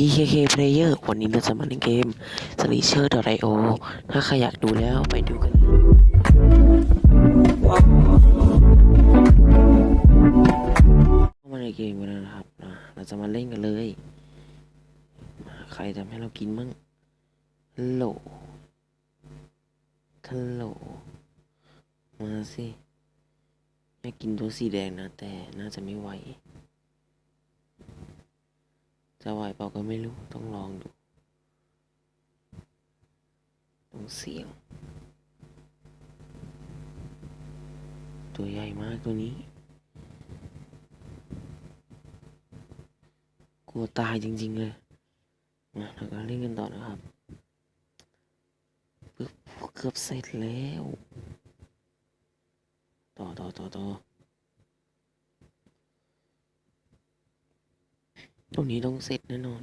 TKK Player วันนี้เราจะมาเล่นเกม s l e a s h e r i o ถ้าใครอยากดูแล้วไปดูกันเข้ามาในเกมกันนะครับเราจะมาเล่นกันเลย ใครทำให้เรากินมั่งฮัลโหลฮัลโหลมาสิอยากกินตัวสีแดงนะ แต่น่าจะไม่ไหว จะไหวเปล่าก็ไม่รู้ต้องลองดูต้องเสี่ยง ตัวใหญ่มากตัวนี้ กลัวตายจริง ๆ เลยมาเราก็เล่นกันต่อนะครับปึ๊บเกือบเสร็จแล้ว ต่อต่อต่อต่อ ตรงนี้ต้องเสร็จแน่นอน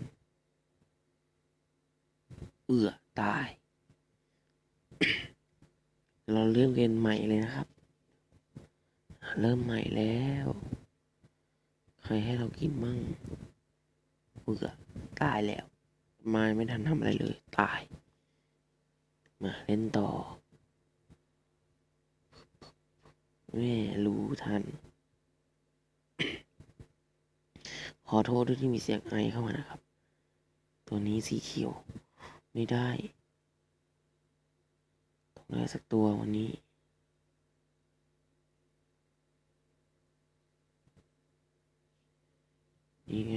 เอื่อตาย เราเริ่มเรียนใหม่เลยนะครับ เริ่มใหม่แล้ว ใครให้เรากินมั่งเอือตายแล้ว มาไม่ทันทำอะไรเลย ตาย มาเล่นต่อแม่รู้ทัน ขอโทษด้วยที่มีเสียงไอเข้ามานะครับ ตัวนี้สีเขียว ไม่ได้ต้องได้สักตัววันนี้นี่ไง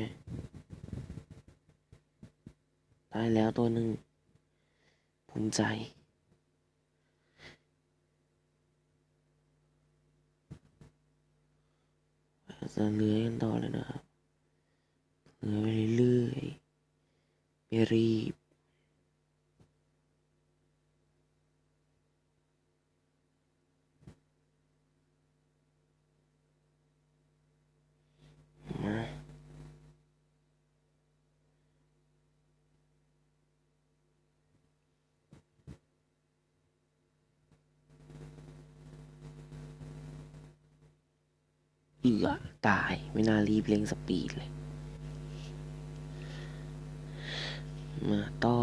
ได้แล้วตัวหนึ่งภูมิใจ จะเลื้อยกันต่อเลยนะครับ เลื้อยไปเรื่อยๆไม่รีบมาเอือตาย ไม่น่ารีบเร่งสปีดเลย มาต่อ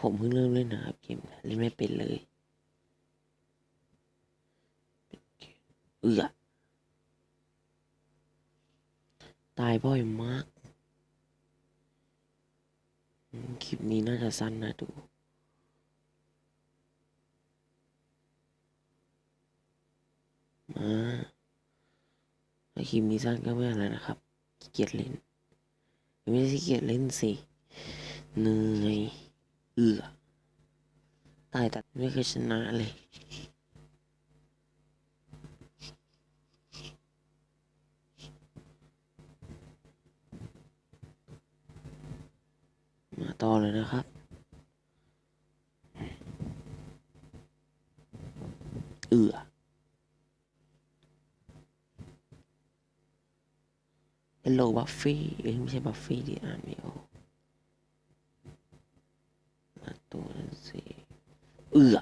ผมเพิ่งเริ่มเล่นนะครับเกมเล่นไม่เป็นเลยเอือตายบ่อยมาก คลิปนี้น่าจะสั้นนะดูมาถ้าคลิปนี้สั้นก็ไม่อะไรนะครับเกียจเล่น ไม่ได้เกียจเล่นสิเหนื่อยเอือตายแต่ไม่เคยชนะเลยมาต่อเลยนะครับ เอือเฮลโลบัฟฟี่เอ้ยไม่ใช่บัฟฟี่ดิอ่านไม่ออกมาตัวนั้นสิเอือ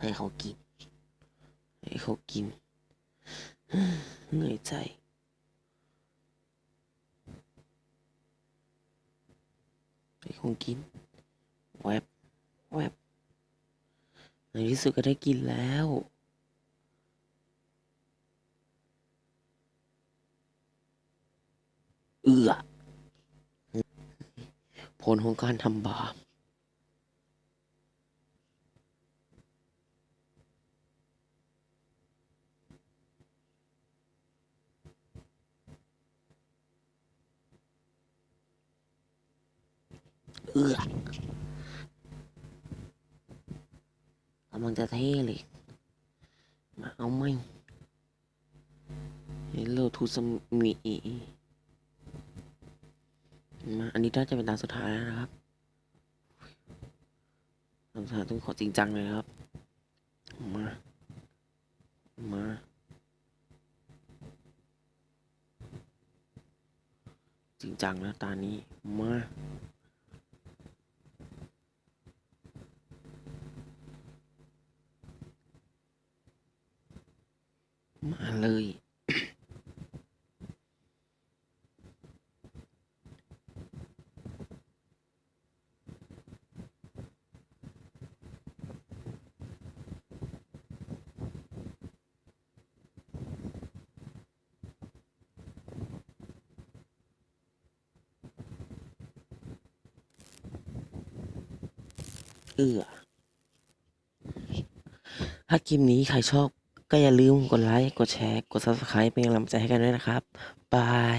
ให้เขากิน ให้เขากิน เหนื่อยใจให้เขากินแวบแวบในที่สุดก็ได้กินแล้ว เอือผลของการทำบาปเอือกำลังจะเท่เลย มาเอาไหมเฮลโลทูสมีมา อันนี้น่าจะเป็นตาสุดท้ายแล้วนะครับตาสุดท้ายต้องขอจริงจังเลยครับ มา มา จริงจังนะตานี้ มามาเลย เอื้อถ้าคลิปนี้ใครชอบก็อย่าลืมกดไลค์ กดแชร์ กด subscribe เป็นกำลังใจให้กันด้วยนะครับ บาย